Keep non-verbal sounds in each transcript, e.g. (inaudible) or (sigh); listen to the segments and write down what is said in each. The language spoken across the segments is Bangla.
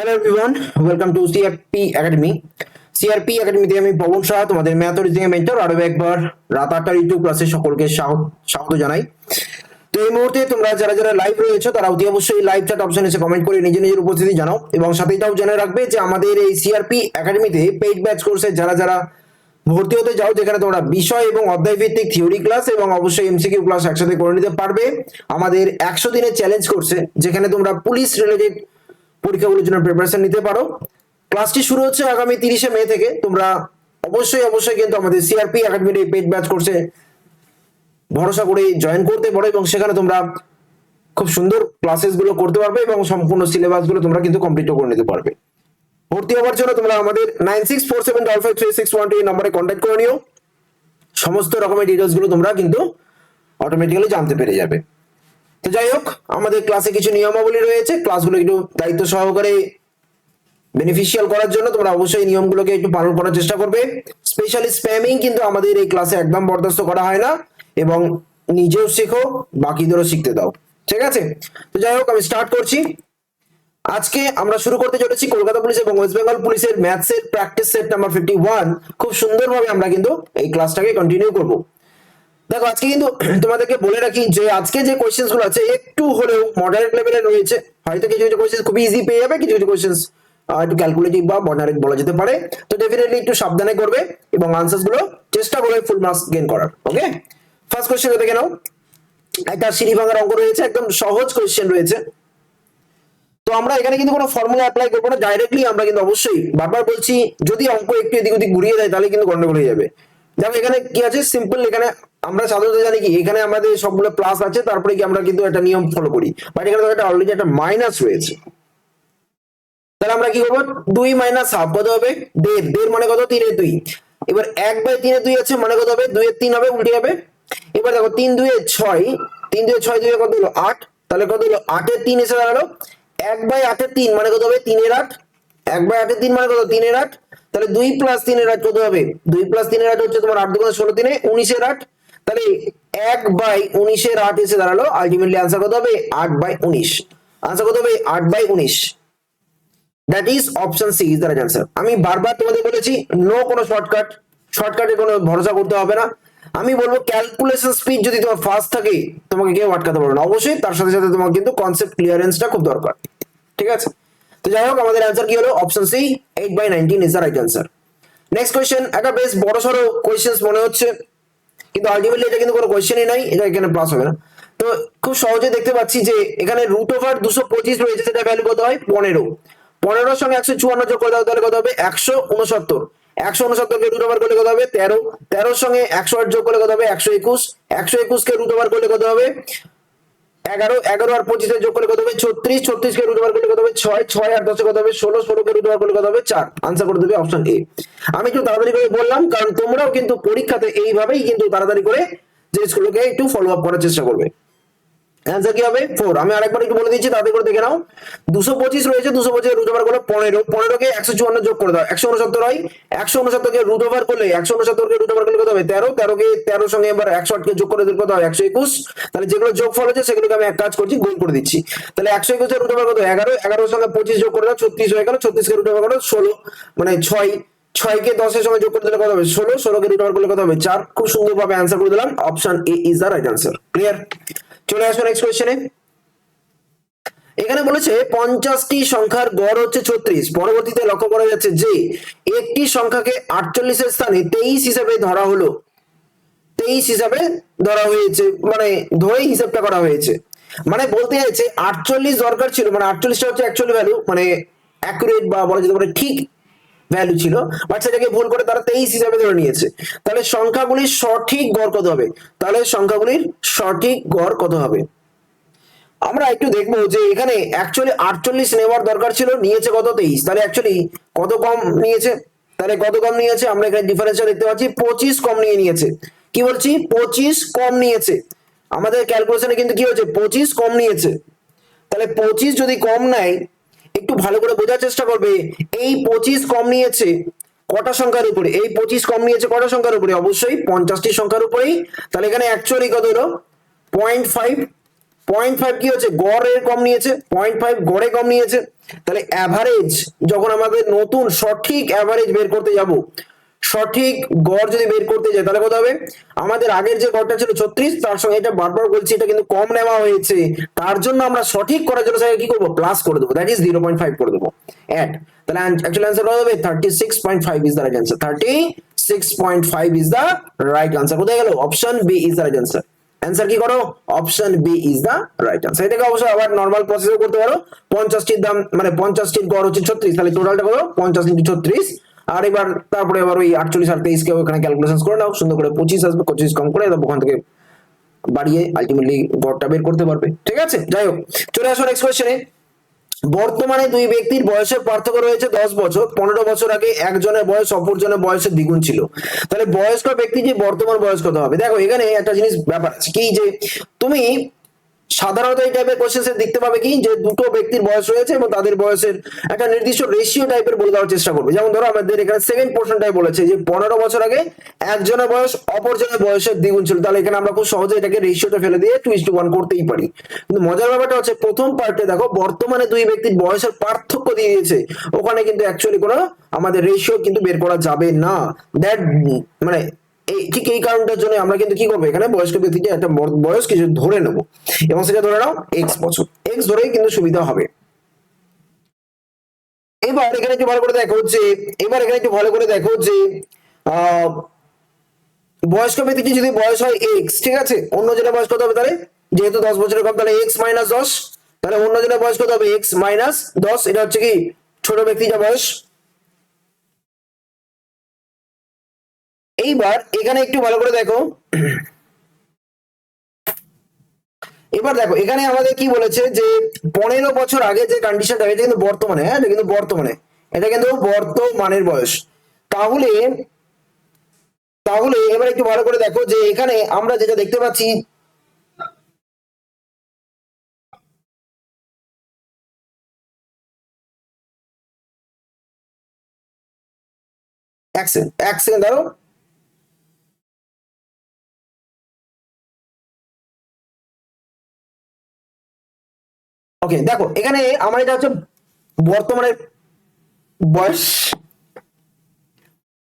Hello everyone welcome to CRP academy CRP একাডেমিতে আমি পবন শাহ, তোমাদের ম্যাথ রিজিং মেন্টর আরও একবার রাত আটটার ইউটিউব ক্লাসে সকলকে স্বাগত জানাই। তো এই মুহূর্তে তোমরা যারা যারা লাইভ রয়েছে, তারা অতি অবশ্যই লাইভ চ্যাট অপশন এসে কমেন্ট করে নিজের নিজের উপস্থিতি জানাও। এবং সাথে এটাও জেনে রাখবে যে আমাদের এই সিআরপি একাডেমিতে পেইড ব্যাচ কোর্সে যারা যারা ভর্তি হতে যাও, যেখানে তোমরা বিষয় এবং অধ্যায় ভিত্তিক থিওরি ক্লাস এবং অবশ্যই এমসিকিউ ক্লাস একসাথে করে নিতে পারবে। আমাদের একশো দিনের চ্যালেঞ্জ কোর্সে যেখানে তোমরা পুলিশ রিলেটেড পরীক্ষাগুলোর জন্য প্রিপারেশন নিতে পারো। ক্লাসটি শুরু হচ্ছে আগামী তিরিশে মে থেকে। তোমরা অবশ্যই অবশ্যই কিন্তু আমাদের সিআরপি একাডেমির এই পেড ব্যাচ কোর্সে ভরসা করে জয়েন করতে পারো এবং সেখানে তোমরা খুব সুন্দর ক্লাসেসগুলো করতে পারবে এবং সম্পূর্ণ সিলেবাসগুলো তোমরা কিন্তু কমপ্লিট করে নিতে পারবে। ভর্তি হওয়ার জন্য তোমরা আমাদের nine six four seven double five three six one two এই নম্বরে কন্ট্যাক্ট করে নিও। সমস্ত রকমের ডিটেলসগুলো তোমরা কিন্তু অটোমেটিক্যালি জানতে পেরে যাবে। তো যাই হোক, আমাদের ক্লাসে কিছু নিয়মাবলী রয়েছে। ক্লাসগুলো একটু দায়িত্ব সহকারে বেনিফিশিয়াল করার জন্য তোমরা অবশ্যই নিয়মগুলোকে একটু পালন করার চেষ্টা করবে। স্পেশালি স্প্যামিং কিন্তু আমাদের এই ক্লাসে একদম বরদাস্ত করা হয় না এবং নিজেও শেখো, বাকিদেরও শিখতে দাও। ঠিক আছে? তো যাই হোক, আমি স্টার্ট করছি। আজকে আমরা শুরু করতে চলেছি কলকাতা পুলিশ এবং ওয়েস্ট বেঙ্গল পুলিশের ম্যাথসের practice set number fifty one খুব সুন্দরভাবে আমরা কিন্তু এই ক্লাসটাকে কন্টিনিউ করব। দেখো, আজকে কিন্তু (clears throat) তোমাদেরকে বলে রাখি যে, আজকে যে কোয়েশ্চেন্সগুলো আছে, একটু হলেও মডারেট লেভেলে রয়েছে। হয়তো কিছু কিছু কোয়েশ্চেন খুবই ইজি পেয়ে যাবে, কিছু কিছু কোয়েশ্চেন্স একটু ক্যালকুলেটিভ বা মডারেট বলা যেতে পারে। তো ডেফিনেটলি একটু সাবধানে করবে এবং আনসারগুলো চেষ্টা করবে ফুল মার্কস গেইন করার ওকে ফার্স্ট কোয়েশ্চেন দেখে নাও। একটা সিঁড়ি ভাঙার অঙ্ক রয়েছে, একদম সহজ কোয়েশ্চেন রয়েছে। তো আমরা এখানে কিন্তু কোনো ফর্মুলা অ্যাপ্লাই করব না ডাইরেক্টলি আমরা কিন্তু অবশ্যই বারবার বলছি, যদি অঙ্ক একটু এদিক ওদিক ঘুরিয়ে দেয়, তাহলে কিন্তু গন্ডগোল হয়ে যাবে। দেখো, এখানে কি আছে? সিম্পল এখানে আমরা সাধারণত জানি কি, এখানে আমাদের সবগুলো প্লাস আছে, তারপরে কি আমরা কিন্তু একটা নিয়ম ফলো করি। বাট এখানে একটা অলরেডি একটা মাইনাস রয়েছে। তাহলে আমরা কি করব? দুই মাইনাস হাফ কত হবে? দেড়। দেড় মানে কত? তিনের দুই। এবার এক বাই তিনের দুই আছে মানে কত হবে? দুইয়ের তিন হবে, উল্টে যাবে। এবার দেখো, তিন দুয়ে ছয়, তিন দুয়ে ছয় দুয়ে কত হলো? আট। তাহলে কত হলো? আটের তিন এসে দাঁড়াল। এক বাই আটের তিন মানে কত হবে? তিনের আট। এক বাই আটের তিন মানে কত? তিনের আট। তাহলে দুই প্লাস তিনের আট কত হবে? দুই প্লাস তিনের আট হচ্ছে তোমার আট দুগুণে ষোলো তিনে, উনিশের আট। তাহলে এক বাই উনিশের আট এসে দাঁড়াল আলটিমেটলি আনসার কত হবে? আট বাই উনিশ। আনসার কত হবে? আট বাই উনিশ। That is option C is the right answer আমি বারবার তোমাদের বলেছি নো কোনো শর্টকাট শর্টকাটে কোনো ভরসা করতে হবে না। আমি বলব ক্যালকুলেশন স্পিড যদি তোমার ফাস্ট থাকে, তোমাকে কেউ আটকাতে পারবে না। অবশ্যই তার সাথে সাথে তোমার কিন্তু কনসেপ্ট ক্লিয়ারেন্সটা খুব দরকার। ঠিক আছে? তো যাই হোক, আমাদের অ্যান্সার কি হলো? Option C eight by nineteen is the right answer next question একটা বেশ বড় সড়ো কোয়েশ্চেন মনে হচ্ছে। কিন্তু আলটিমেটলি এটা কিন্তু কোনো কোয়েশ্চেনই নাই, এটা এখানে প্লাস হবে না। তো খুব সহজে দেখতে পাচ্ছি যে এখানে রুট ওভার দুশো পঁচিশ রয়েছে, সেটা ভ্যালু কত হয়? পনেরো। পনেরোর সঙ্গে একশো চুয়ান্ন যোগ করে তাহলে কত হবে? একশো উনসত্তর। একশো উনসত্তরকে রুট ওভার করলে কত হবে? তেরো। তেরোর সঙ্গে একশো আট যোগ করলে কত হবে? একশো একুশ। একশো একুশকে রুট ওভার করলে কত হবে? এগারো এগারো আর পঁচিশে যোগ করলে কত হবে? ছত্রিশ ছত্রিশকে রুট ওভার করলে কত হবে? ছয় ছয় আর দশে কত হবে? ষোলো ষোলোকে রুট ওভার করলে কত হবে? চার। আনসার করে দেবে অপশন এ আমি একটু তাড়াতাড়ি করে বললাম, কারণ তোমরাও কিন্তু পরীক্ষাতে এইভাবেই কিন্তু তাড়াতাড়ি করে জিনিসগুলোকে একটু ফলো আপ করার চেষ্টা করবে। অ্যান্সার কি হবে? ফোর আমি আরেকবার একটু বলে দিচ্ছি তাদের করে দেখে নাও। দুশো পঁচিশ রয়েছে, দুশো পঁচিশ রুট ওভার করলে পনেরো। পনেরোকে একশো চুয়ান্ন যোগ করে দাও। একশো উনসত্তর হয়। একশো উনসত্তরকে রুট ওভার করলে, একশো উনসত্তরকে রুট ওভার করলে কত হবে? তেরো। তেরোকে তেরো সঙ্গে এবার একশো আটকে যোগ করে দিলে কত হয়? একশো একুশ। তাহলে যেগুলো যোগ ফল হচ্ছে, সেগুলোকে আমি এক কাজ করছি গোল করে দিচ্ছি। তাহলে একশো একুশে রুট ওভার কত? এগারো। এগারোর সঙ্গে পঁচিশ যোগ করে দাও, ছত্রিশ হয়ে গেল ছত্রিশকে রুট ওভার করো ষোলো। মানে ছয়। ছয়কে দশের সঙ্গে যোগ করে দিলে কত হবে? ষোলো। ষোলোকে রুট ওভার করলে কত হবে? চার। খুব সুন্দরভাবে অ্যান্সার করে দিলাম। Option A is the right answer clear চলে আসো নেক্সট কোয়েশ্চেনে এখানে বলেছে, পঞ্চাশটি সংখ্যার গড় হচ্ছে ছত্রিশ। পরবর্তীতে লক্ষ্য করা যাচ্ছে যে, একটি সংখ্যাকে আটচল্লিশের স্থানে তেইশ হিসাবে ধরা হলো। তেইশ হিসাবে ধরা হয়েছে মানে ধরেই হিসাবটা করা হয়েছে। মানে বলতে চাইছে, আটচল্লিশ দরকার ছিল মানে আটচল্লিশটা হচ্ছে অ্যাকচুয়ালি ভ্যালু মানে অ্যাকুরেট বা বলা যেতে পারে ঠিক ভ্যালু ছিল বাট সেটাকে ভুল করে তারা তেইশ হিসাবে ধরে নিয়েছে। তাহলে সংখ্যাগুলির সঠিক গড় কত হবে? তাহলে সংখ্যাগুলির সঠিক গড় কত হবে? আমরা একটু দেখব যে এখানে অ্যাকচুয়ালি আটচল্লিশ নেওয়ার দরকার ছিল, নিয়েছে কত? তেইশ। তাহলে অ্যাকচুয়ালি কত কম নিয়েছে? তাহলে কত কম নিয়েছে? আমরা এখানে ডিফারেন্সটা দেখতে পাচ্ছি, পঁচিশ কম নিয়ে নিয়েছে। কি বলছি? পঁচিশ কম নিয়েছে। আমাদের ক্যালকুলেশনে কিন্তু কি হচ্ছে পঁচিশ কম নিয়েছে। তাহলে পঁচিশ যদি কম নেয় একটু ভালো করে বোঝার চেষ্টা করবে। এই পঁচিশ কম নিয়েছে কটা সংখ্যার উপরে? এই পঁচিশ কম নিয়েছে কটা সংখ্যার উপরে? অবশ্যই পঞ্চাশটি সংখ্যার উপরেই। তাহলে এখানে অ্যাকচুয়ালি কত হলো? পয়েন্ট ফাইভ পয়েন্ট ফাইভ কি হচ্ছে? গড়ের কম নিয়েছে। পয়েন্ট ফাইভ গড়ে কম নিয়েছে। তাহলে অ্যাভারেজ যখন আমাদের নতুন সঠিক অ্যাভারেজ বের করতে যাব সঠিক গড় যদি বের করতে যাই তাহলে কত হবে? আমাদের আগের যে গড়টা ছিল ছত্রিশ, তার সঙ্গে এটা বারবার বলছি, এটা কিন্তু কম নেওয়া হয়েছে। তার জন্য আমরা সঠিক করার জন্য কি করব? প্লাস করে দেবো। That is zero point five করে দেবো। অ্যাড তাহলে অ্যাকচুয়াল অ্যান্সার কত হবে? Thirty six point five is the right answer thirty six point five is the right answer কোথায় গেল? Option B is the right answer answer কি করো? Option B is the right answer এটাকে অবশ্যই আবার নর্মাল প্রসেসও করতে পারো। পঞ্চাশটির দাম মানে পঞ্চাশটির গড় হচ্ছে ছত্রিশ। তাহলে টোটালটা করো পঞ্চাশ ইন্টু ছত্রিশ আর এবার তারপরে আবার ওই আটচল্লিশ আর তেইশকে ওখানে ক্যালকুলেশন করে নাও। সুন্দর করে পঁচিশ আসবে, পঁচিশ কম করে তারপর ওখান থেকে বাড়িয়ে আলটিমেটলি গড়টা বের করতে পারবে। ঠিক আছে? যাই হোক, চলে আসো নেক্সট কোয়েশ্চেনে বর্তমানে দুই ব্যক্তির বয়সের পার্থক্য রয়েছে দশ বছর। পনেরো বছর আগে একজনের বয়স অপরজনের বয়সের দ্বিগুণ ছিল। তাহলে বয়স্ক ব্যক্তি যে বর্তমান বয়স কত হবে? দেখো, এখানে একটা জিনিস ব্যাপার আছে। কি যে তুমি সাধারণত এই টাইপের কোশ্চেন দেখতে পাবে কি? যে দুটো ব্যক্তির বয়স রয়েছে এবং তাদের বয়সের একটা নির্দিষ্ট রেশিও টাইপের বলে দেওয়ার চেষ্টা করবে। যেমন ধরো আমাদের এখানে সেকেন্ড পোর্শনটাই বলেছে যে পনেরো বছর আগে একজনের বয়স অপরজনের বয়সের দ্বিগুণ ছিল। তাহলে এখানে আমরা খুব সহজে এটাকে রেশিওটা ফেলে দিয়ে টু ইস টু ওয়ান করতেই পারি। কিন্তু মজার ব্যাপারটা হচ্ছে প্রথম পার্টে দেখো, বর্তমানে দুই ব্যক্তির বয়সের পার্থক্য দিয়ে দিয়েছে। ওখানে কিন্তু অ্যাকচুয়ালি কোনো আমাদের রেশিও কিন্তু বের করা যাবে না। দ্যাট মানে এই ঠিক এই কারণটার জন্য আমরা কিন্তু কি করব? এখানে বয়স্ক ব্যক্তিকে একটা বয়স কিছু ধরে নেব। এবং সেটা ধরে নাও এক্স বছর। এক্স ধরেই কিন্তু সুবিধা হবে। এবার এখানে একটু ভালো করে দেখো যে, এবার এখানে একটু ভালো করে দেখো যে বয়স্ক ব্যক্তিটি যদি বয়স হয় এক্স ঠিক আছে? অন্য জনের বয়স কত হবে তাহলে? যেহেতু দশ বছরের কম, তাহলে এক্স মাইনাস দশ। তাহলে অন্য জনের বয়স কত হবে? এক্স মাইনাস দশ। এটা হচ্ছে কি? ছোট ব্যক্তি যা বয়স এইবার এখানে একটু ভালো করে দেখো। এবার দেখো, এখানে আমাদের কি বলেছে যে, পনেরো বছর আগে যে কন্ডিশনটা এটা কিন্তু বর্তমানে হ্যাঁ কিন্তু বর্তমানে, এটা কিন্তু বর্তমানের বয়স। তাহলে তাহলে এবার একটু ভালো করে দেখো যে, এখানে আমরা যেটা দেখতে পাচ্ছি, এক সেকেন্ড এক সেকেন্ড দাঁড়ো ওকে দেখো, এখানে আমার এটা হচ্ছে বর্তমানে বয়স।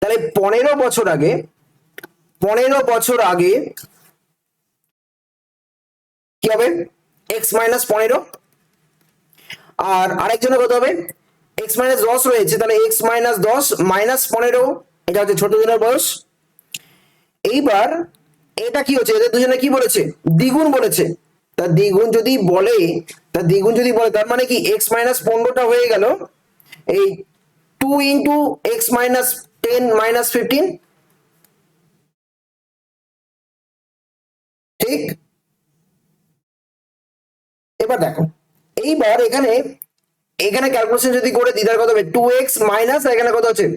তাহলে পনেরো বছর আগে, পনেরো বছর আগে কি হবে? এক্স মাইনাস পনেরো। আর আরেকজনের কত হবে? এক্স মাইনাস দশ রয়েছে, তাহলে এক্স মাইনাস দশ মাইনাস পনেরো, এটা হচ্ছে ছোট জনের বয়স। এইবার এটা কি হচ্ছে? এদের দুজনে কি বলেছে? দ্বিগুণ বলেছে। তা দ্বিগুণ যদি বলে, তা দ্বিগুণ যদি বলে, তার মানে কি এক্স মাইনাস পনেরোটা হয়ে গেল। এই two into x minus ten minus fifteen ঠিক? এবার দেখো, এইবার এখানে এখানে ক্যালকুলেশন যদি করে তাহলে কত হবে? টু এক্স মাইনাস এখানে কত হচ্ছে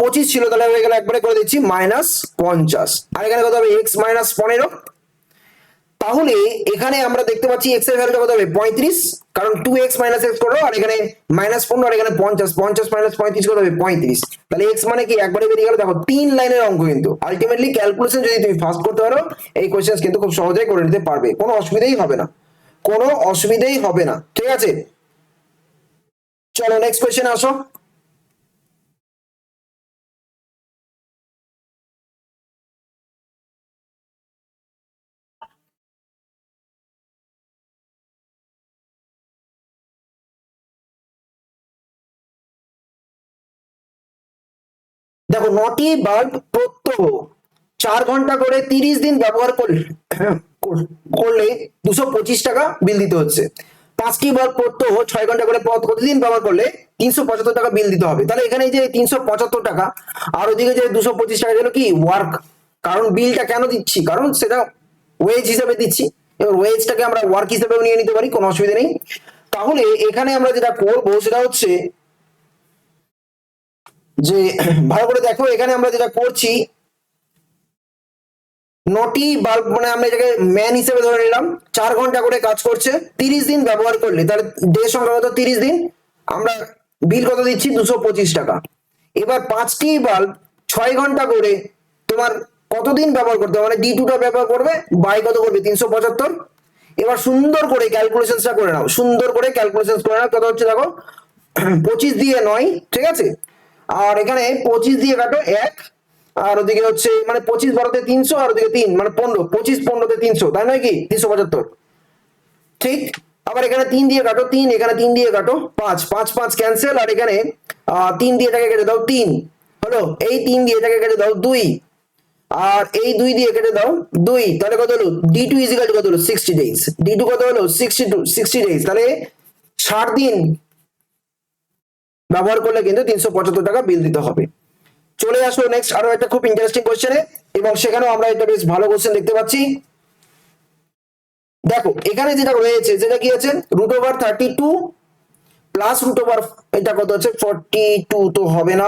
পঁচিশ ছিল, তাহলে হয়ে গেলে একবারে করে দিচ্ছি মাইনাস পঞ্চাশ। আর এখানে কত হবে? এক্স মাইনাস পনেরো। তাহলে এখানে আমরা দেখতে পাচ্ছি এক্সের ভ্যালুটা কত হবে? পঁয়ত্রিশ, কারণ টু এক্স মাইনাস এক্স করো আর এখানে মাইনাস পনেরো, আর এখানে পঞ্চাশ পঞ্চাশ মাইনাস পঁয়ত্রিশ কত হবে? পঁয়ত্রিশ। তাহলে এক্স মানে কি? একবারে বেরিয়ে গেল। দেখো, তিন লাইনের অঙ্ক কিন্তু। আলটিমেটলি ক্যালকুলেশন যদি তুমি ফাস্ট করতে পারো, এই কোয়েশ্চেন কিন্তু খুব সহজেই করে নিতে পারবে। কোনো অসুবিধাই হবে না। কোনো অসুবিধাই হবে না। ঠিক আছে? চলো নেক্সট কোয়েশ্চেন আসো। নটি বাল্ব প্রত্যহ। চার ঘণ্টা করে তিরিশ দিন ব্যবহার করলে করলে দুশো পঁচিশ টাকা বিল দিতে হচ্ছে। পাঁচটি বাল্ব প্রত্যহ ছয় ঘণ্টা করে পথ প্রতিদিন ব্যবহার করলে তিনশো পঁচাত্তর টাকা বিল দিতে হবে। তাহলে এখানে যে তিনশো পঁচাত্তর টাকা, আর ওদিকে যে দুশো পঁচিশ টাকা গেল কি ওয়ার্ক কারণ বিলটা কেন দিচ্ছি? কারণ সেটা ওয়েজ হিসাবে দিচ্ছি। এবার ওয়েজটাকে আমরা ওয়ার্ক হিসেবেও নিয়ে নিতে পারি, কোনো অসুবিধা নেই। তাহলে এখানে আমরা যেটা করব সেটা হচ্ছে যে, ভালো করে দেখো, এখানে আমরা যেটা করছি নটি বাল্ব মানে আমরা এটাকে ম্যান হিসেবে ধরে নিলাম, চার ঘণ্টা করে কাজ করছে, তিরিশ দিন ব্যবহার করলে, তাহলে ডে সংখ্যা কত? তিরিশ দিন। আমরা বিল কত দিচ্ছি? দুশো পঁচিশ টাকা। এবার পাঁচটি বাল্ব ছয় ঘণ্টা করে তোমার কতদিন ব্যবহার করতে মানে ডি টুটা ব্যবহার করবে বাই কত করবে? তিনশো পঁচাত্তর। এবার সুন্দর করে ক্যালকুলেশনটা করে নাও, সুন্দর করে ক্যালকুলেশন করে নাও, কত হচ্ছে দেখো? পঁচিশ দিয়ে নয়, ঠিক আছে? আর এখানে পঁচিশ দিয়ে কাটো এক, আর ওদিকে হচ্ছে মানে পঁচিশ বারোতে তিনশো, আর ওদিকে তিন মানে পনেরো, পঁচিশ পনেরোতে তিনশো, তাই নয় কি? তিনশো পঁচাত্তর। ঠিক? আবার এখানে তিন দিয়ে কাটো তিন, এখানে তিন দিয়ে কাটো পাঁচ পাঁচ পাঁচ ক্যান্সেল আর এখানে তিন দিয়ে এটাকে কেটে দাও তিন। হলো? এই তিন দিয়ে এটাকে কেটে দাও দুই। আর এই দুই দিয়ে কেটে দাও দুই, তাহলে কত হলো? ডি টু ইজিকাল কত হলো? সিক্সটি ডেজ ডি টু কত হলো? সিক্সটি টু সিক্সটি ডেজ তাহলে ষাট দিন ব্যবহার করলে কিন্তু তিনশো পঁচাত্তর টাকা বিল দিতে হবে। চলে আসব নেক্সট আরও একটা খুব ইন্টারেস্টিং কোশ্চেনে এবং সেখানেও আমরা একটা বেশ ভালো কোশ্চেন দেখতে পাচ্ছি। দেখো, এখানে যেটা রয়েছে, যেটা কি আছে? Root over thirty two plus root over এটা কত আছে? ফর্টি টু তো হবে না।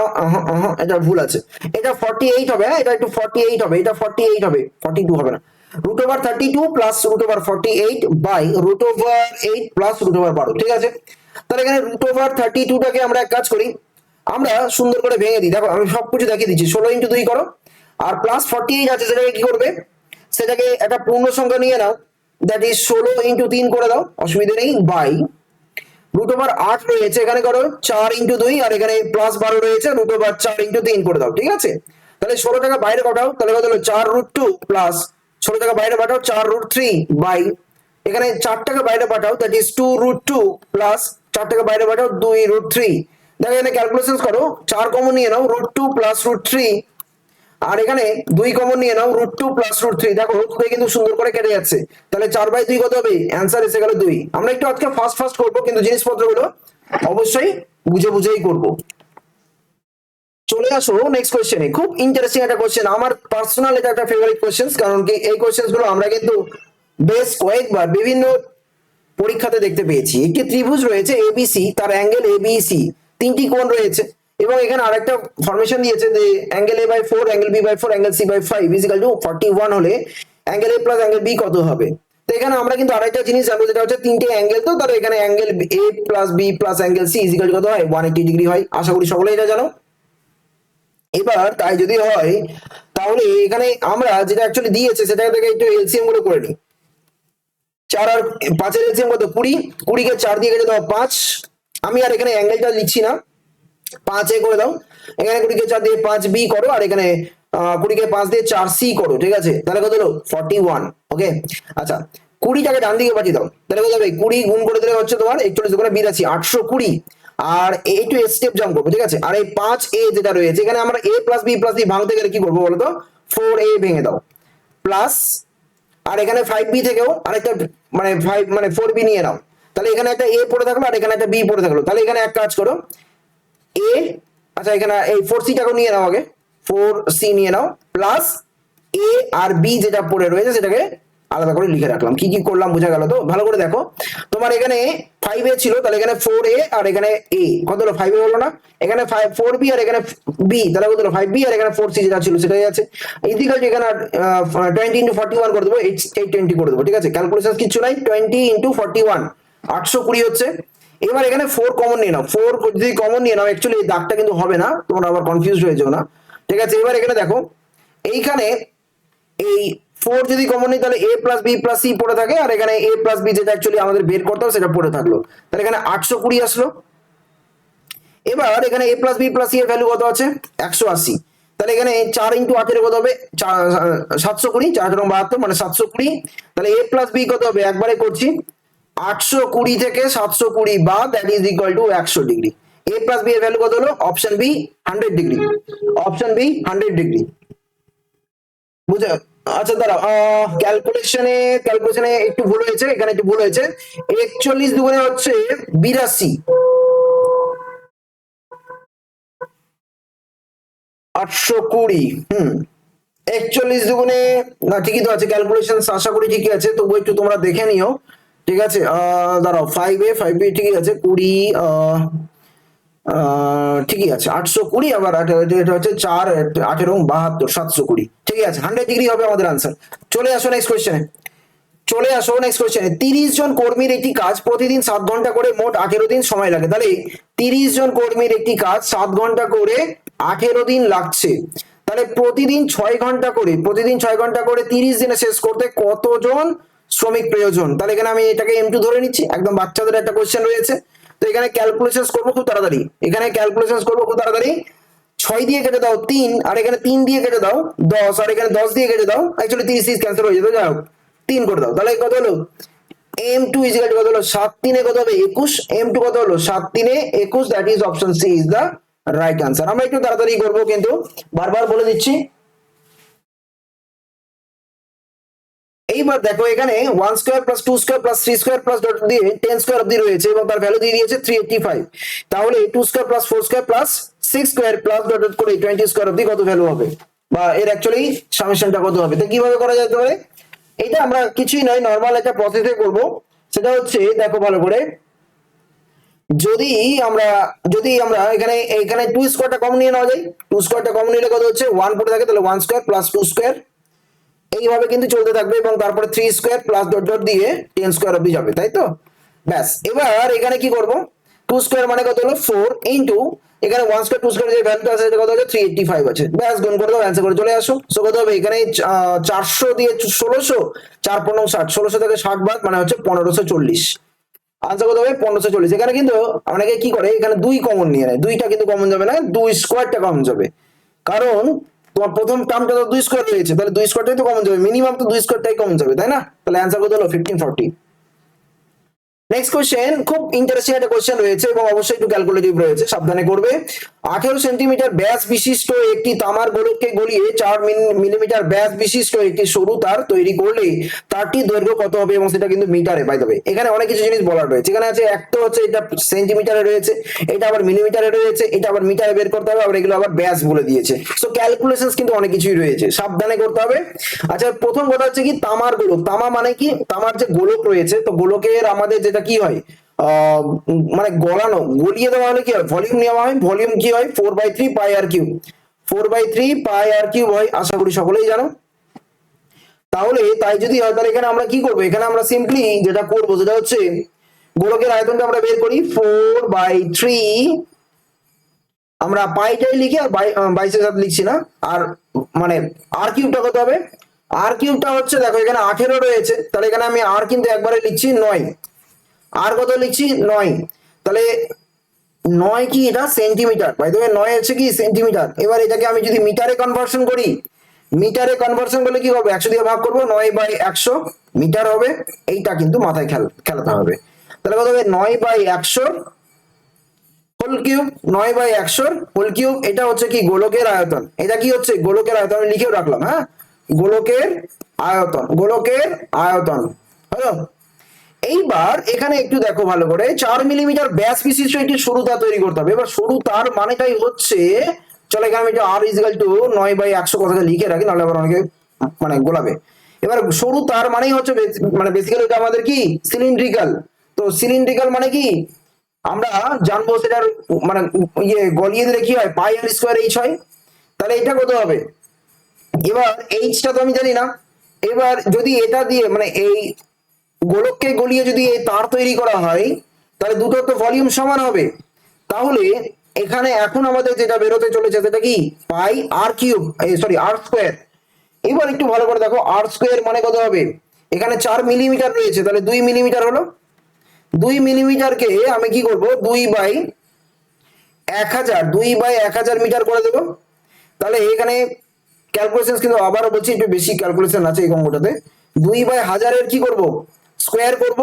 এটা ভুল আছে। এটা ফর্টি এইট হবে হ্যাঁ? এটা একটু ফর্টি এইট হবে, এটা ফর্টি এইট হবে। ফর্টি টু হবে না। Root over thirty two plus root over forty eight by root over eight plus root over বারো, ঠিক আছে? তাহলে এখানে রুট ওভার থার্টি টুটাকে আমরা এক কাজ করি। আমরা সুন্দর করে ভেঙে দিই। দেখো, আমি সব কিছু দেখিয়ে দিচ্ছি। ষোলো ইন্টু দুই করো। আর প্লাস ফর্টি এইট আছে, সেটাকে কি করবে? সেটাকে একটা পূর্ণ সংখ্যা নিয়ে নাও। দ্যাট ইজ ষোলো ইন্টু তিন করে দাও। অসুবিধা নেই বাই রুট ওভার আট রয়েছে, এখানে করো, চার ইন্টু দুই, আর এখানে প্লাস বারো রয়েছে রুট ওভার চার ইন্টু তিন করে দাও, ঠিক আছে? তাহলে ষোলো টাকা বাইরে পাঠাও, তাহলে কত হলো? চার রুট টু প্লাস ষোলো টাকা বাইরে পাঠাও, চার রুট থ্রি বাই এখানে চার টাকা বাইরে পাঠাও that is two root two plus চার টাকা বাইরে পাঠাও, দুই রুট থ্রি দেখো এখানে ক্যালকুলেশন করো, চার কমন নিয়ে নাও root two plus root three আর এখানে দুই কমন নিয়ে নাও root two plus root three দেখো দুই কিন্তু সুন্দর করে কেটে যাচ্ছে। তাহলে চার বাই দুই কত হবে? অ্যান্সার এসে গেল দুই। আমরা একটু আজকে ফার্স্ট ফার্স্ট করব, কিন্তু জিনিসপত্রগুলো অবশ্যই বুঝে বুঝেই করব। চলে আসো নেক্সট কোয়েশ্চেনে খুব ইন্টারেস্টিং একটা কোয়েশ্চেন আমার পার্সোনাল এটা একটা ফেভারিট কোয়েশ্চেন কারণ কি এই কোয়েশ্চেনগুলো আমরা কিন্তু বেশ কয়েকবার, বিভিন্ন পরীক্ষাতে দেখতে পেয়েছি। একটি ত্রিভুজ রয়েছে এবিসি তার অ্যাঙ্গেল এবিসি তিনটি কোণ রয়েছে এবং এখানে আরেকটা ফরমেশন দিয়েছে যে angle A by four angle B by four angle C by five is equal to forty one হলে angle A plus angle B কত হবে? তো এখানে আমরা কিন্তু আরেকটা জিনিস জানব, যেটা হচ্ছে তিনটে অ্যাঙ্গেল তো, তাহলে এখানে angle A plus B plus angle C is equal কত হয়? ওয়ান এইটি ডিগ্রি হয়। আশা করি সকলেই এটা জানো। এবার তাই যদি হয়, তাহলে এখানে আমরা যেটা অ্যাকচুয়ালি দিয়েছে, সেটা থেকে একটু এলসিএমগুলো করে নিই। চার আর পাঁচের এলসিএম কত? কুড়ি। কুড়িকে চার দিয়ে কেটে দাও পাঁচ। আমি আর এখানে অ্যাঙ্গেলটা লিখছি না। পাঁচ এ করে দাও। এখানে কুড়িকে চার দিয়ে পাঁচ বি করো আর এখানে কুড়িকে পাঁচ দিয়ে চার সি করো, ঠিক আছে? তাহলে কত হলো? ফর্টি ওয়ান ওকে আচ্ছা কুড়িটাকে ডান দিকে পাঠিয়ে দাও। তাহলে কত হবে? কুড়ি গুণ করে দিলে হচ্ছে তোমার একচল্লিশ দোকানে বিরাশি আটশো কুড়ি। আর একটু স্টেপ জাম্প করব, ঠিক আছে? আর এই পাঁচ এ যেটা রয়েছে, এখানে আমরা A plus B plus B ভাঙতে গেলে কি করব বলতো ফোর এ ভেঙে দাও। প্লাস আর এখানে ফাইভ বি থেকেও আরেকটা মানে ফাইভ মানে ফোর বি নিয়ে নাও। তাহলে এখানে একটা এ পড়ে থাকল আর এখানে একটা বি পড়ে থাকল। তাহলে এখানে এক কাজ করো। এ আচ্ছা এখানে এই ফোর সি সিটাকেও নিয়ে নাও আগে। ফোর সি নিয়ে নাও। প্লাস এ আর বি যেটা পড়ে রয়েছে, সেটাকে আলাদা করে লিখে রাখলাম। কি কি করলাম বোঝা গেল তো? ভালো করে দেখো। তোমার এখানে ফাইভ এ ছিল, তাহলে এখানে ফোর এ আর এখানে এ কত হলো? ফাইভ এ হলো না? এখানে ফোর বি আর এখানে বি তাহলে কত হলো? ফাইভ বি আর এখানে ফোর সি যেটা ছিল, সেটাই আছে। ইজিক্যাল এখানে টোয়েন্টি ইন্টু ফর্টি ওয়ান করে দেবো এইট এইট টোয়েন্টি করে দেবো, ঠিক আছে? ক্যালকুলেশন কিছু নাই টোয়েন্টি ইন্টু ফর্টি ওয়ান আটশো কুড়ি হচ্ছে। এবার এখানে ফোর কমন নিয়ে নাও। ফোর যদি কমন নিয়ে নাও অ্যাকচুয়ালি এই দাগটা কিন্তু হবে না, তোমরা আবার কনফিউজ হয়ে যাও না। ঠিক আছে? এবার এখানে দেখো, এইখানে এই ফোর যদি কমন নিই, তাহলে A plus B plus C পড়ে থাকে, আর এখানে এ প্লাস বি যেটা অ্যাকচুয়ালি আমাদের বের করতে হবে, সেটা পড়ে থাকল। তাহলে এখানে আটশো কুড়ি আসলো। এবার এখানে A plus B plus C এর ভ্যালু কত আছে? একশো আশি। তাহলে এখানে চার ইন্টু আঠেরো কত হবে? সাতশো কুড়ি, চার রকম বাহাত্তর মানে সাতশো কুড়ি। তাহলে এ প্লাস বি কত হবে? একবারে করছি, আটশো কুড়ি থেকে সাতশো কুড়ি বা দ্যাট ইজ ইকুয়াল টু একশো ডিগ্রি। এ প্লাস বি এর ভ্যালু কত হলো? Option B hundred degree option B hundred degree বুঝে আচ্ছা দাঁড়াও ক্যালকুলেশনে ক্যালকুলেশনে একটু ভুল হয়েছে এখানে একটু ভুল হয়েছে। একচল্লিশ দুগুণে হচ্ছে বিরাশি। আটশো কুড়ি হুম। একচল্লিশ দুগুণে না ঠিকই তো আছে ক্যালকুলেশন আশা করি ঠিকই আছে তবু একটু তোমরা দেখে নিও। ঠিক আছে আহ, দাঁড়াও ফাইভ এ ফাইভ এ ঠিকই আছে কুড়ি আহ, ঠিকই আছে, আটশো কুড়ি, আবার এটা হচ্ছে চার আঠেরো বাহাত্তর, সাতশো কুড়ি। ঠিকই আছে হান্ড্রেড ডিগ্রি হবে আমাদের আনসার চলে আসো নেক্সট কোয়েশ্চেনে চলে আসো নেক্সট কোয়েশ্চেনে তিরিশ জন কর্মীর একটি কাজ প্রতিদিন সাত ঘণ্টা করে মোট আঠেরো দিন সময় লাগে। তাহলে তিরিশ জন কর্মীর একটি কাজ সাত ঘণ্টা করে আঠেরো দিন লাগছে। তাহলে প্রতিদিন ছয় ঘণ্টা করে, প্রতিদিন ছয় ঘণ্টা করে তিরিশ দিনে শেষ করতে কতজন শ্রমিক প্রয়োজন? তাহলে এখানে আমি এটাকে এম টু ধরে নিচ্ছি। একদম বাচ্চাদের একটা কোয়েশ্চেন রয়েছে। তো এখানে ক্যালকুলেশন করব খুব তাড়াতাড়ি। এখানে ক্যালকুলেশন করব খুব তাড়াতাড়ি। ছয় দিয়ে কেটে দাও তিন, আর এখানে তিন দিয়ে কেটে দাও দশ, আর এখানে দশ দিয়ে কেটে দাও অ্যাকচুয়ালি তিরিশ তিরিশ ক্যান্সেল হয়ে যেত, যাই হোক, তিন করে দাও। তাহলে কত হলো? এম টু ইজ কত হলো? সাত তিনে কত হবে? একুশ। এম টু কত হলো? সাত তিনে একুশ। That is option C is the right answer আমরা একটু তাড়াতাড়ি করব কিন্তু, বারবার বলে দিচ্ছি। এইবার দেখো এখানে one square plus two square plus three square plus dot দিয়ে টেন স্কোয়ার অব্দি রয়েছে এবং তার ভ্যালু দিয়ে দিয়েছে থ্রি এইটটি ফাইভ তাহলে two square plus four square plus six square plus dot dot করে টোয়েন্টি স্কোয়ার অব্দি কত ভ্যালু হবে? বা এর অ্যাকচুয়ালি সামেশনটা কত হবে? তো কীভাবে করা যেতে পারে এটা আমরা কিছুই নয় নর্মাল একটা প্রসেসে করব। সেটা হচ্ছে, দেখো ভালো করে। যদি আমরা যদি আমরা এখানে এখানে টু স্কোয়ারটা কমন নিয়ে নেওয়া যায় টু স্কোয়ারটা কমন নিলে কত হচ্ছে? ওয়ান পড়ে থাকে, তাহলে one square plus two square এইভাবে কিন্তু চলতে থাকবে এবং তারপরে three square plus dot dot দিয়ে টেন স্কোয়ার অব্দি যাবে, তাই তো? ব্যাস, এবার এখানে কি করব? টু স্কোয়ার মানে কত হলো? ফোর ইন্টু এখানে ওয়ান স্কোয়ার টু স্কোয়ার যে ভ্যালুটা আছে সেটা কত হচ্ছে থ্রি এইটটি ফাইভ আছে। ব্যাস, গুণ করে দাও অ্যান্সার করে চলে আসো। সো কত হবে? এখানে চারশো দিয়ে ষোলোশো, চার পনেরো ষাট। ষোলোশো থেকে ষাট বাদ মানে হচ্ছে পনেরোশো চল্লিশ। আনসার কত হবে? পনেরোশো চল্লিশ। এখানে কিন্তু অনেকে কি করে? এখানে দুই কমন নিয়ে নেয়। দুইটা কিন্তু কমন যাবে না, দুই স্কোয়ারটা কমন যাবে। কারণ তোমার প্রথম টার্মটা তো দুই স্কোয়ার রয়েছে, তাহলে দুই স্কোয়ারটাই তো কমন যাবে। মিনিমাম তো দুই স্কোয়ারটাই কমন যাবে, তাই না? তাহলে অ্যান্সার কত হলো? ফিফটিন ফর্টি নেক্সট কোশ্চেন খুব ইন্টারেস্টিং একটা কোশ্চেন রয়েছে এবং অবশ্যই একটু ক্যালকুলেটিভ রয়েছে, সাবধানে করবে। আঠেরো সেন্টিমিটার ব্যাস বিশিষ্ট একটি তামার গোলককে গলিয়ে চার মিলিমিটার ব্যাস বিশিষ্ট একটি সরু তার তৈরি করলে তারটি দৈর্ঘ্য কত হবে এবং সেটা কিন্তু মিটারে পাই দেবে এখানে অনেক কিছু জিনিস বলার রয়েছে। এখানে আছে একটা হচ্ছে এটা সেন্টিমিটারে রয়েছে, এটা আবার মিলিমিটারে রয়েছে, এটা আবার মিটারে বের করতে হবে, আবার এগুলো আবার ব্যাস বলে দিয়েছে। সো ক্যালকুলেশন কিন্তু অনেক কিছুই রয়েছে, সাবধানে করতে হবে। আচ্ছা প্রথম কথা হচ্ছে কি তামার গোলক। তামা মানে কি? তামার যে গোলক রয়েছে, তো গোলকের আমাদের যেটা কি হয়? মানে গলানো গলিয়ে দেওয়া হলে কি হয়? ভলিউম নেওয়া হয়। ভলিউম কি হয়? Four by three pi r cube four by three pi r cube হয়। আশা করি সকলেই জানো। তাহলে তাই যদি হয়, তাহলে এখানে আমরা কি করব? এখানে আমরা সিম্পলি যেটা করব, সেটা হচ্ছে গোলকের আয়তনটা আমরা বের করি। ফোর বাই থ্রি আমরা পাইটাই লিখি আর বাইশের সাথে লিখছি না। আর মানে আর কিউবটা কত হবে? আর কিউবটা হচ্ছে, দেখো, এখানে আঠেরো রয়েছে। তাহলে এখানে আমি আর কিন্তু একবারে লিখছি নয়। আর কত লিখছি? নয়। তাহলে নয় কি এটা? সেন্টিমিটার। বাই দ্য নয় হচ্ছে কি সেন্টিমিটার? এবার এটাকে আমি যদি মিটারে কনভার্সন করি, মিটারে কনভার্সন করলে কি হবে? একশো দিয়ে ভাগ করব, নয় বাই একশো, মিটার হবে। এইটা কিন্তু মাথায় খেল, খেলাতে হবে। তাহলে কত হবে? নয় বাই একশো হোল কিউব নয় বাই একশোর হোল কিউব এটা হচ্ছে কি গোলকের আয়তন। এটা কি হচ্ছে? গোলকের আয়তন, আমি লিখেও রাখলাম হ্যাঁ? গোলকের আয়তন গোলকের আয়তন। হলো? এইবার এখানে একটু দেখো ভালো করে, চার মিলিমিটার ব্যাস বিশিষ্ট একটি সরু তার তৈরি করতে হবে। এবার সরু তার মানেটাই হচ্ছে, চলো এখানে আমি আর ইজিক্যাল টু নয় বাই একশো কথাটা লিখে রাখি, নাহলে আবার অনেকে মানে গোলাবে। এবার সরু তার মানেই হচ্ছে মানে বেসিক্যালি এটা আমাদের কি? সিলিন্ড্রিক্যাল তো সিলিন্ড্রিক্যাল মানে কি? আমরা জানব সেটার মানে ইয়ে গলিয়ে দিলে কি হয়? পাই আর স্কোয়ার এইচ হয়। তাহলে এটা কত হবে? এবার এইচটা তো আমি জানি না। এবার যদি এটা দিয়ে মানে এই গোলককে গলিয়ে যদি এই তার তৈরি করা হয়, তাহলে দুটো তো ভলিউম সমান হবে। তাহলে এখানে এখন আমাদের যেটা বেরোতে চলেছে সেটা কি? Pi r cube sorry r square এবার একটু ভালো করে দেখো আর স্কোয়ার মানে কত হবে? এখানে চার মিলিমিটার রয়েছে, তাহলে দুই মিলিমিটার হলো। দুই মিলিমিটারকে আমি কি করব? দুই বাই এক হাজার, দুই বাই এক হাজার মিটার করে দেবো। তাহলে এখানে ক্যালকুলেশন কিন্তু আবারও বলছি, একটু বেশি ক্যালকুলেশন আছে এই অঙ্কটাতে দুই বাই হাজারের কি করব? স্কোয়ার করব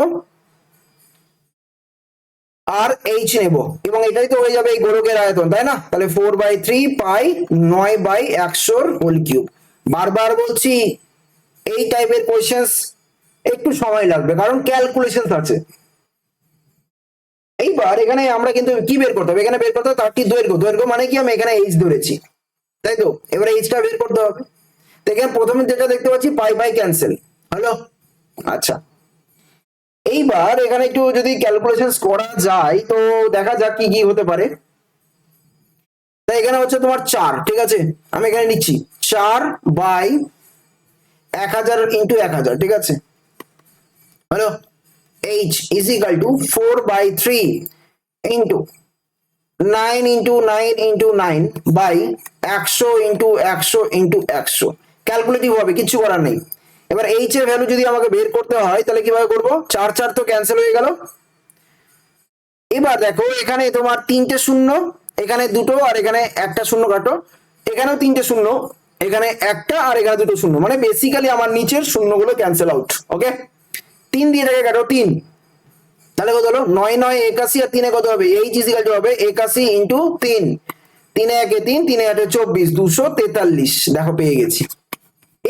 আর এইচ নেব। এবং এটাই তো হয়ে যাবে এই গোলকের আয়তন, তাই না? তাহলে ফোর বাই থ্রি পাই নয় বাই একশোর হোল কিউব বারবার বলছি, এই টাইপের কোয়েশ্চেন্স একটু সময় লাগবে, কারণ ক্যালকুলেশন আছে। এইবার এখানে আমরা কিন্তু কি বের করতে হবে? এখানে বের করতে হবে তারটি দৈর্ঘ্য। দৈর্ঘ্য মানে কি? আমি এখানে এইচ ধরেছি। তাই তো? এবারে এইচটা বের করতে হবে। তো এখানে প্রথমে যেটা দেখতে পাচ্ছি পাই বাই ক্যান্সেল হ্যালো আচ্ছা। এইবার এখানে একটু যদি ক্যালকুলেশন করা যায়, তো দেখা যাক কি কি হতে পারে। এখানে হচ্ছে তোমার চার, ঠিক আছে? আমি এখানে নিচ্ছি চার বাই এক হাজার ইন্টু এক হাজার, ঠিক আছে? Hello H is equal to four by three into nine into nine into nine by একশো ইন্টু একশো ইন্টু একশো। ক্যালকুলেটিভ হবে কিছু করার নেই। এবার এইচ এর ভ্যালু যদি আমাকে বের করতে হয়, তাহলে কীভাবে করব? চার চার তো ক্যান্সেল হয়ে গেল। এবার দেখো, এখানে তোমার তিনটে শূন্য, এখানে দুটো আর এখানে একটা শূন্য কাটো। এখানেও তিনটে শূন্য, এখানে একটা আর এখানে দুটো শূন্য। মানে বেসিক্যালি আমার নিচের শূন্যগুলো ক্যান্সেল আউট ওকে তিন দিয়ে এটাকে কাটো, তিন। তাহলে কত হলো? নয় নয়, একাশি আর তিনে কত হবে? এইচ ইজিকাল টু হবে একাশি ইন্টু তিন। তিনে একে তিন, তিনে আটে চব্বিশ, দুশো তেতাল্লিশ। দেখো, পেয়ে গেছি।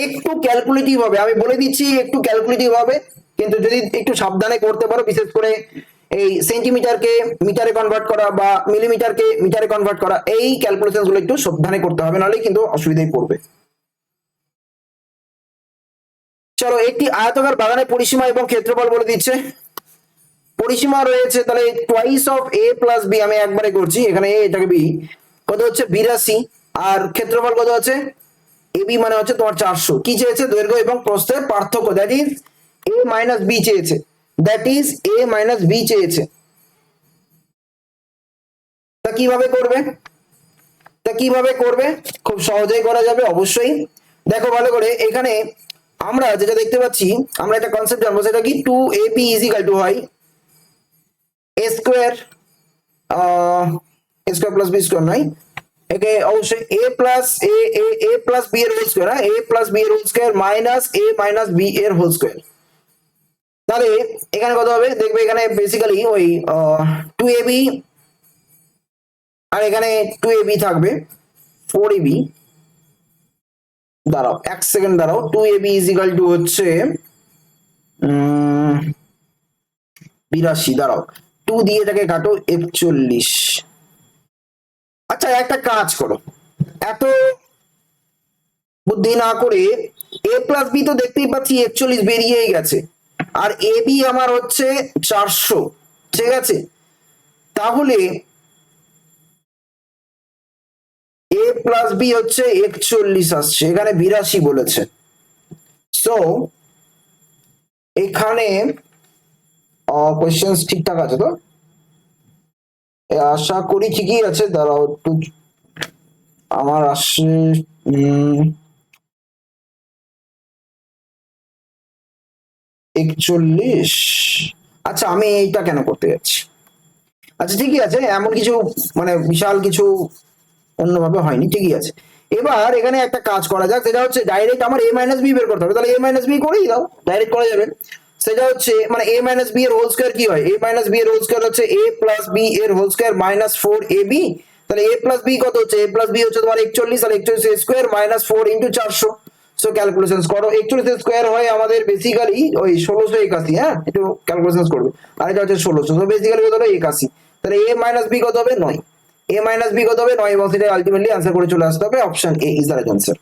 একটু ক্যালকুলেটিভ হবে। আমি বলে দিচ্ছি একটু ক্যালকুলেটিভ হবে, কিন্তু যদি একটু সাবধানে করতে পারো, বিশেষ করে এই সেন্টিমিটারকে মিটারে কনভার্ট করা বা মিলিমিটারকে মিটারে কনভার্ট করা, এই ক্যালকুলেশনগুলো একটু সাবধানে করতে হবে, নাহলে কিন্তু অসুবিধায় পড়বে। চলো, একটি আয়তকার বাগানের পরিসীমা এবং ক্ষেত্রফল বলে দিচ্ছে। পরিসীমা রয়েছে তাহলে twice of A plus B আমি একবারে করছি, এখানে এ এটাকে বি কত হচ্ছে বিরাশি আর ক্ষেত্রফল কত আছে? এ বি মানে হচ্ছে তোমার চারশো। কি চেয়েছে? দৈর্ঘ্য এবং প্রস্থের পার্থক্য। That is A minus B চেয়েছে। That is A minus B চেয়েছে। তা কীভাবে করবে? তা কীভাবে করবে? খুব সহজেই করা যাবে, অবশ্যই। দেখো ভালো করে, এখানে আমরা যেটা দেখতে পাচ্ছি, আমরা একটা কনসেপ্ট জানব, সেটা কি? Two A B is equal to হয়? A square A square plus B square নয়। একে অবশ্যই A plus A A A plus B এর হোল স্কোয়ার হ্যাঁ? এ প্লাস বি এর whole square minus A minus B এর হোল স্কোয়ার তাহলে এখানে কত হবে? দেখবে এখানে বেসিক্যালি ওই টু এ বি আর এখানে টু এ বি থাকবে। ফোর এ বি দাঁড়াও, এক সেকেন্ড দাঁড়াও। Two A B is equal to হচ্ছে বিরাশি। দাঁড়াও টু দিয়ে এটাকে কাটো একচল্লিশ। আচ্ছা একটা কাজ করো। এত বুদ্ধি না করে এ প্লাস বি তো দেখতেই পাচ্ছি একচল্লিশ বেরিয়েই গেছে। আর এ বি আমার হচ্ছে চারশো, ঠিক আছে? তাহলে এ প্লাস বি হচ্ছে একচল্লিশ আসছে, এখানে বিরাশি বলেছে। সো এখানে কোয়েশ্চেন্স ঠিকঠাক আছে তো? আশা করি ঠিকই আছে দাঁড়াও একটু। আমার উম, একচল্লিশ। আচ্ছা আমি এইটা কেন করতে যাচ্ছি? আচ্ছা ঠিকই আছে এমন কিছু মানে বিশাল কিছু অন্যভাবে হয়নি ঠিকই আছে। এবার এখানে একটা কাজ করা যাক সেটা হচ্ছে ডাইরেক্ট আমার এ মাইনাস বি বের করতে হবে তাহলে এ মাইনাস বি করেই দাও ডাইরেক্ট করা যাবে। সেটা হচ্ছে মানে এ মাইনাস বি এর হোল স্কোয়ার কি হয়? এ মাইনাস বি এর হোল স্কোয়ার হচ্ছে এ প্লাস বি এর whole square minus four A B তাহলে এ প্লাস বি কত হচ্ছে? এ প্লাস বি হচ্ছে তোমার একচল্লিশ, আর একচল্লিশ স্কোয়ার মাইনাস ফোর ইন্টু চারশো। সো ক্যালকুলেশন করো। একচল্লিশ স্কোয়ার হয় আমাদের বেসিক্যালি ওই ষোলোশো একাশি হ্যাঁ? একটু ক্যালকুলেশন করবে। আর এটা হচ্ছে ষোলোশো। তো বেসিক্যালি কত হলো একাশি। তাহলে এ মাইনাস বি কত হবে? নয়। এ মাইনাস বি কত হবে? নয়। এবং সেটা আলটিমেটলি আনসার করে চলে আসতে হবে। Option A is the right answer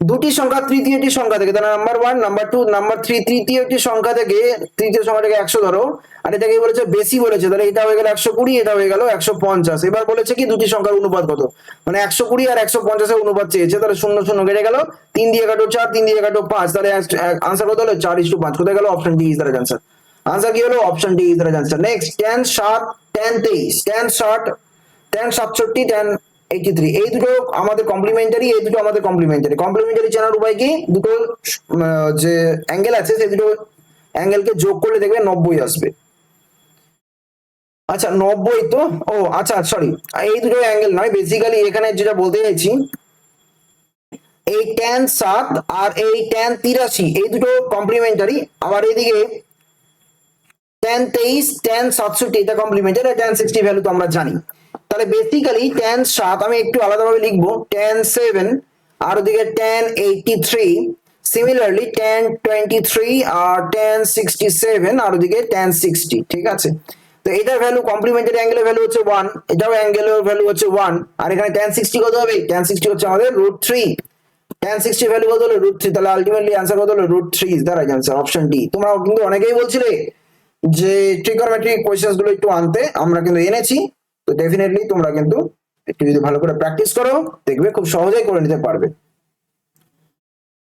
দুটি সংখ্যা, তৃতীয়টি সংখ্যা থেকে, তাহলে number one number two number three তৃতীয়টি সংখ্যা থেকে, তৃতীয় সংখ্যাটাকে একশো ধরো। আর এটাকে বলেছে বেশি বলেছে, তাহলে এটা হয়ে গেল একশো কুড়ি, এটা হয়ে গেল একশো পঞ্চাশ। এবার বলেছে কি, দুটি সংখ্যার অনুপাত কত? মানে একশো কুড়ি আর একশো পঞ্চাশের অনুপাত চেয়েছে, তাহলে শূন্য শূন্য কেটে গেল। তিন দিয়ে কাটো চার, তিন দিয়ে কাটো পাঁচ, তাহলে আনসার কত হলো? চার ইস্টু পাঁচ। কোথায় গেল? Option D is answer answer কি হলো? Option D is answer next ten সাত টেন তেইশ। টেন ষাট টেন সাতষট্টি টেন এইটি এই দুটো আমাদের কমপ্লিমেন্টারি এই দুটো আমাদের কমপ্লিমেন্টারি কমপ্লিমেন্টারি চেনার উপায় কি? দুটো যে অ্যাঙ্গেল আছে সেই দুটো অ্যাঙ্গেলকে যোগ করলে দেখবে নব্বই আসবে। আচ্ছা নব্বই তো? ও আচ্ছা সরি এই দুটো অ্যাঙ্গেল নয়। বেসিক্যালি এখানে যেটা বলতে চাইছি এই ট্যান সাত আর এই ট্যান তিরাশি, এই দুটো কমপ্লিমেন্টারি আবার এইদিকে ট্যান তেইশ ট্যান সাতষট্টি, এটা কমপ্লিমেন্টারি ট্যান সিক্সটি ভ্যালু তো আমরা জানি। তাহলে বেসিক্যালি টেন সাত, আমি একটু আলাদাভাবে লিখব টেন সেভেন আর ওদিকে ten eighty three similarly ten twenty three আর টেন সিক্সটি সেভেন আর ওদিকে টেন সিক্সটি ঠিক আছে? তো এটার ভ্যালু কমপ্লিমেন্টারি অ্যাঙ্গেলের ভ্যালু হচ্ছে ওয়ান এটাও অ্যাঙ্গেলের ভ্যালু হচ্ছে ওয়ান আর এখানে টেন সিক্সটি কত হবে? টেন সিক্সটি হচ্ছে আমাদের root three ten sixty value কত হলো? রুট থ্রি তাহলে আলটিমেটলি অ্যান্সার কত হলো? Root three right answer option D তোমরা কিন্তু অনেকেই বলছিলে যে ট্রিগোনোমেট্রিক কোয়েশ্চেন্সগুলো একটু আনতে, আমরা কিন্তু এনেছি। তো ডেফিনেটলি তোমরা কিন্তু একটু যদি ভালো করে প্র্যাকটিস করো, দেখবে খুব সহজেই করে নিতে পারবে।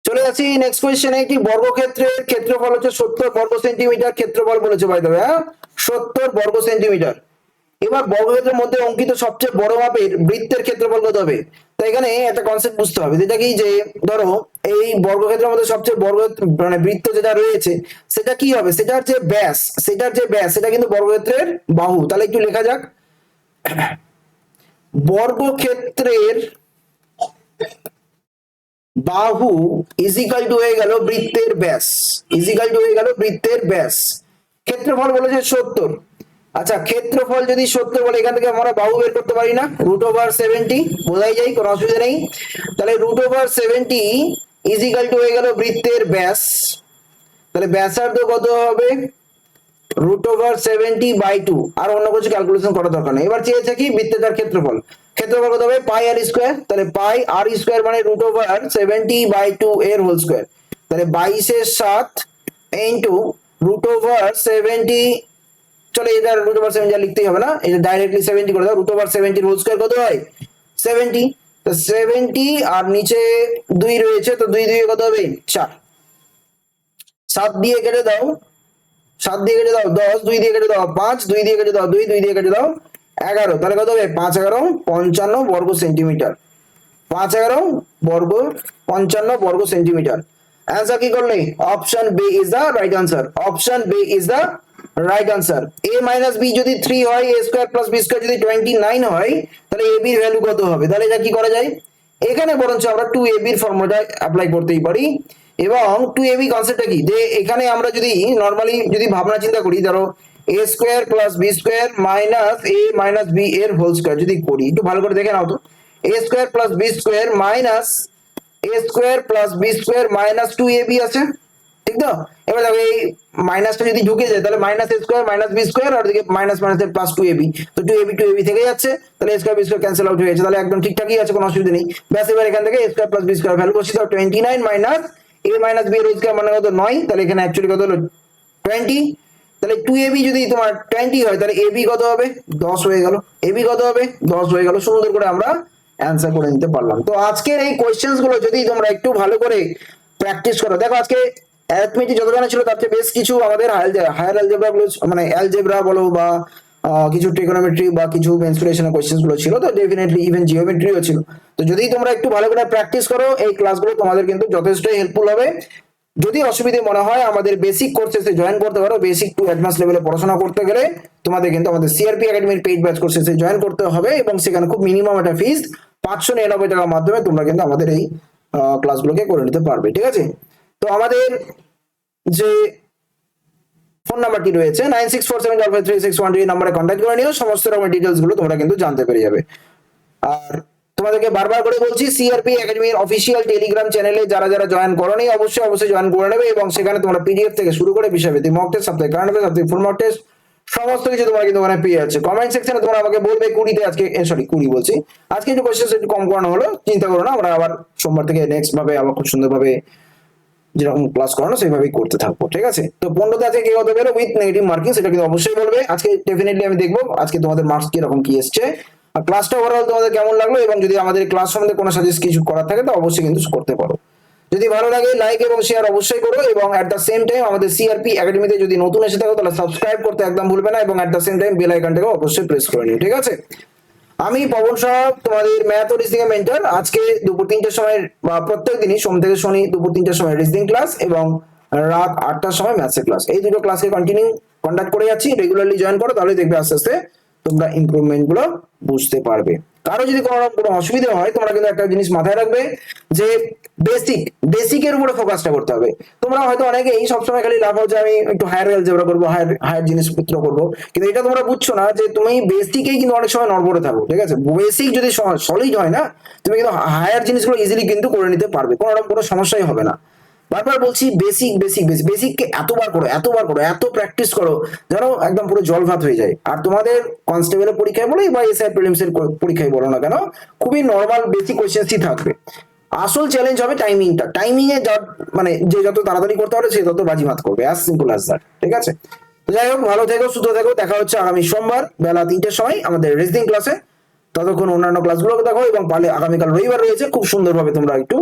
চলে যাচ্ছি নেক্সট কোয়েশ্চেনে একটি বর্গক্ষেত্রের ক্ষেত্রফল হচ্ছে সত্তর বর্গ সেন্টিমিটার ক্ষেত্রফল বলেছে বাই দেবে হ্যাঁ? সত্তর বর্গ সেন্টিমিটার এবার বর্গক্ষেত্রের মধ্যে অঙ্কিত সবচেয়ে বড় মাপের বৃত্তের ক্ষেত্রফল কত হবে? তো এখানে একটা কনসেপ্ট বুঝতে হবে। যেটা কি যে, ধরো, এই বর্গক্ষেত্রের মধ্যে সবচেয়ে বর্গ মানে বৃত্ত যেটা রয়েছে, সেটা কি হবে? সেটার যে ব্যাস, সেটার যে ব্যাস, সেটা কিন্তু বর্গক্ষেত্রের বাহু। তাহলে একটু লেখা যাক। বর্গক্ষেত্রের বাহু ইজিক্যাল টু হয়ে গেল বৃত্তের ব্যাস ইজিক্যাল টু হয়ে গেল বৃত্তের ব্যাস। ক্ষেত্রফল বলেছে সত্তর। আচ্ছা ক্ষেত্রফল যদি সত্তর বলে, এখান থেকে আমরা বাহু বের করতে পারি না রুট ওভার সেভেন্টি বোঝাই যায়, কোনো অসুবিধা নেই। তাহলে root over seventy is equal to হয়ে গেল বৃত্তের ব্যাস। তাহলে ব্যাসার্ধ কত হবে? Root over seventy by two আর অন্য কিছু ক্যালকুলেশন করার দরকার নেই। এবার চেয়েছে কি? বৃত্তটার ক্ষেত্রফল। ক্ষেত্রফল কত হবে? পাই আর স্কোয়ার তাহলে পাই আর স্কোয়ার মানে root over seventy by two এর হোল স্কোয়ার তাহলে বাইশের সাত ইন্টু রুট ওভার সেভেন্টি চলো এটা রুট ওভার সেভেন্টি লিখতেই হবে না। এটা ডাইরেক্টলি সেভেন্টি করে দাও রুট ওভার সেভেন্টির হোল স্কোয়ার কত হয়? সেভেন্টি তো সেভেন্টি আর নিচে দুই রয়েছে, তো দুই দুই কত হবে? চার। সাত দিয়ে কেটে দাও। সাত দিয়ে কেটে দাও, দশ, দুই দিয়ে কেটে দাও, পাঁচ, দুই দিয়ে কেটে দাও, দুই দুই দিয়ে কেটে দাও, এগারো। তাহলে কত হবে? পাঁচ, এগারো, পঞ্চান্ন বর্গ সেন্টিমিটার। পাঁচ, এগারো, বর্গ পঞ্চান্ন বর্গ সেন্টিমিটার। অ্যান্সার কি করলে? Option B is the right answer option B is the right answer A minus B যদি থ্রি হয় A square plus B square যদি টোয়েন্টি নাইন হয়, তাহলে এ বির ভ্যালু কত হবে? তাহলে এটা কি করা যায়? এখানে বরঞ্চ আমরা টু এ বির ফর্মুলাটা অ্যাপ্লাই করতেই পারি। এবং টু এ বি কনসেপ্টটা কি? যে এখানে আমরা যদি নর্মালি যদি ভাবনা চিন্তা করি, ধরো A square plus B square minus A minus B এর হোল স্কোয়ার যদি করি, একটু ভালো করে দেখে নাও তো। A square plus B square minus A square plus B square minus two A B আছে, ঠিক তো? এবার দেখো এই মাইনাসটা যদি ঢুকে যায়, তাহলে minus A square minus B square আর দিকে মাইনাস মাইনাস এর প্লাস টু এবি তো টু এবি টু এবি থেকে যাচ্ছে, তাহলে A square B square cancel out হয়ে যাচ্ছে। তাহলে একদম ঠিকঠাকই আছে, কোনো অসুবিধা নেই। ব্যাস, এবার এখান থেকে A square plus B square value বসিয়ে দাও twenty nine minus A minus B এর স্কোয়ার মানে কত? নয়। তাহলে এখানে অ্যাকচুয়ালি কত হলো? টোয়েন্টি তাহলে টু এবি যদি তোমার টোয়েন্টি হয়, তাহলে এবি কত হবে? দশ হয়ে গেল। এবি কত হবে? দশ হয়ে গেল। সুন্দর করে আমরা অ্যান্সার করে নিতে পারলাম। তো আজকের এই কোয়েশ্চেন্সগুলো যদি তোমরা একটু ভালো করে প্র্যাকটিস করো, দেখো আজকে অ্যারিথমেটিক যত জানা ছিল, তার চেয়ে বেশ কিছু আমাদের হায়ার অ্যালজেব্রা মানে অ্যালজেব্রা বলো বা কিছু ট্রিগোনোমেট্রি বা কিছু মেন্সুরেশনের কোয়েশ্চেন্সগুলো ছিল, তো ডেফিনেটলি ইভেন জিওমেট্রিও ছিল। তো যদি তোমরা একটু ভালো করে প্র্যাকটিস করো, এই ক্লাসগুলো তোমাদের কিন্তু যথেষ্টই হেল্পফুল হবে। যদি অসুবিধে মনে হয়, আমাদের বেসিক কোর্সেসে জয়েন করতে পারো বেসিক টু অ্যাডভান্স লেভেলে পড়াশোনা করতে গেলে তোমাদের কিন্তু আমাদের সিআরপি একাডেমির পেইড ব্যাচ কোর্সেসে জয়েন করতে হবে এবং সেখানে খুব মিনিমাম একটা ফিস পাঁচশো নিরানব্বই টাকার মাধ্যমে তোমরা কিন্তু আমাদের এই ক্লাসগুলোকে করে নিতে পারবে, ঠিক আছে? তো আমাদের যে ফোন নাম্বারটি রয়েছে nine six four seven double three six one এই নাম্বারে কন্ট্যাক্ট করে নিও। সমস্ত রকমের ডিটেলসগুলো তোমরা কিন্তু জানতে পেরে যাবে। আর তোমাদেরকে বারবার করে বলছি সিআরপি একাডেমির অফিসিয়াল টেলিগ্রাম চ্যানেলে যারা যারা জয়েন করোনি, অবশ্যই অবশ্যই জয়েন করে নেবে এবং সেখানে তোমরা পিডিএফ থেকে শুরু করে বিষয়ভিত্তিক মক টেস্ট সপ্তাহে কারেন্ট অ্যাফেয়ার্স সপ্তাহে ফুল মক টেস্ট সমস্ত কিছু তোমরা কিন্তু ওখানে পেয়ে যাচ্ছে। কমেন্ট সেকশনে তোমরা আমাকে বলবে কুড়িতে আজকে সরি কুড়ি বলছি। আজকে একটু কোয়েশ্চেন একটু কম করানো হলো, চিন্তা করো না, আমরা আবার সোমবার থেকে নেক্সট ভাবে, আবার খুব সুন্দরভাবে যেরকম ক্লাস করানো, সেইভাবেই করতে থাকব, ঠিক আছে? তো পনেরোতে আজকে কি হতে পারে উইথ নেগেটিভ মার্কিং সেটা কিন্তু অবশ্যই বলবে। আজকে ডেফিনেটলি আমি দেখব, আজকে তোমাদের মার্কস কীরকম কি এসছে। আর ক্লাসটা ওভারঅল তোমাদের কেমন লাগল, এবং যদি আমাদের ক্লাস সম্বন্ধে কোনো সাজেস্ট কিছু করার থাকে, তো অবশ্যই কিন্তু করতে পারো। যদি ভালো লাগে লাইক এবং শেয়ার অবশ্যই করো, এবং অ্যাট দ্য সেম টাইম আমাদের সিআরপি একাডেমিতে যদি নতুন এসে থাকো, তাহলে সাবস্ক্রাইব করতে একদম ভুলবে না, এবং at the same time bell আইকনটাকে অবশ্যই প্রেস করে নিও, ঠিক আছে? আমি পবন সাহা তোমাদের ম্যাথ ও রিজনিং এর মেন্টর আজকে দুপুর তিনটার সময় প্রত্যেক দিনই সোম থেকে শনি দুপুর তিনটার সময় রিজনিং ক্লাস এবং রাত আটটার সময় ম্যাথসের ক্লাস। এই দুটো ক্লাসকে কন্টিনিউ কন্ডাক্ট করে যাচ্ছি। রেগুলারলি জয়েন করো তাহলে দেখবে আস্তে আস্তে তোমরা ইমপ্রুভমেন্টগুলো বুঝতে পারবে। কারও যদি কোনো রকম কোনো অসুবিধা হয়, তোমরা কিন্তু একটা জিনিস মাথায় রাখবে যে বেসিক বেসিকের উপরে ফোকাসটা করতে হবে। তোমরা হয়তো অনেকেই সবসময় খালি লাভ হচ্ছে আমি একটু হায়ার অ্যালজেব্রা করব হায়ার হায়ার জিনিসপত্র করব। কিন্তু এটা তোমরা বুঝছ না যে তুমি বেসিকেই কিন্তু অনেক সময় নড়বড়ে থাকো, ঠিক আছে? বেসিক যদি সলিড হয় না, তুমি কিন্তু হায়ার জিনিসগুলো ইজিলি কিন্তু করে নিতে পারবে। কোনো রকম কোনো সমস্যাই হবে না। বারবার বলছি বেসিক বেসিক বেসিক বেসিককে এতবার করো এতবার করো, এত প্র্যাকটিস করো, যেন একদম পুরো জল ভাত হয়ে যায়। আর তোমাদের কনস্টেবলের পরীক্ষায় বলো, বা এসআই প্রিলিমস এর পরীক্ষায় বলো না কেন, খুবই নর্মাল বেসিক কোয়েশ্চেন্সই থাকবে। আসল চ্যালেঞ্জ হবে টাইমিংটা টাইমিং এ যত মানে যে যত তাড়াতাড়ি করতে পারে সে তত বাজি বাজিমাত করবে অ্যাজ সিম্পল অ্যাজ দ্যাট ঠিক আছে? তো যাই হোক, ভালো থেকো, সুস্থ থেকো, দেখা হচ্ছে আগামী সোমবার, বেলা তিনটের সময় আমাদের রেজিং ক্লাসে ততক্ষণ অন্যান্য ক্লাসগুলোকে দেখো, এবং পারলে আগামীকাল রবিবার রয়েছে, খুব সুন্দরভাবে তোমরা একটু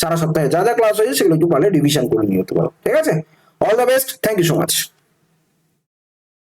সারা সপ্তাহে যা যা ক্লাস হয়েছে সেগুলো একটু পারলে ডিভিশন করে নিয়ে হতে পারো। ঠিক আছে? All the best thank you so much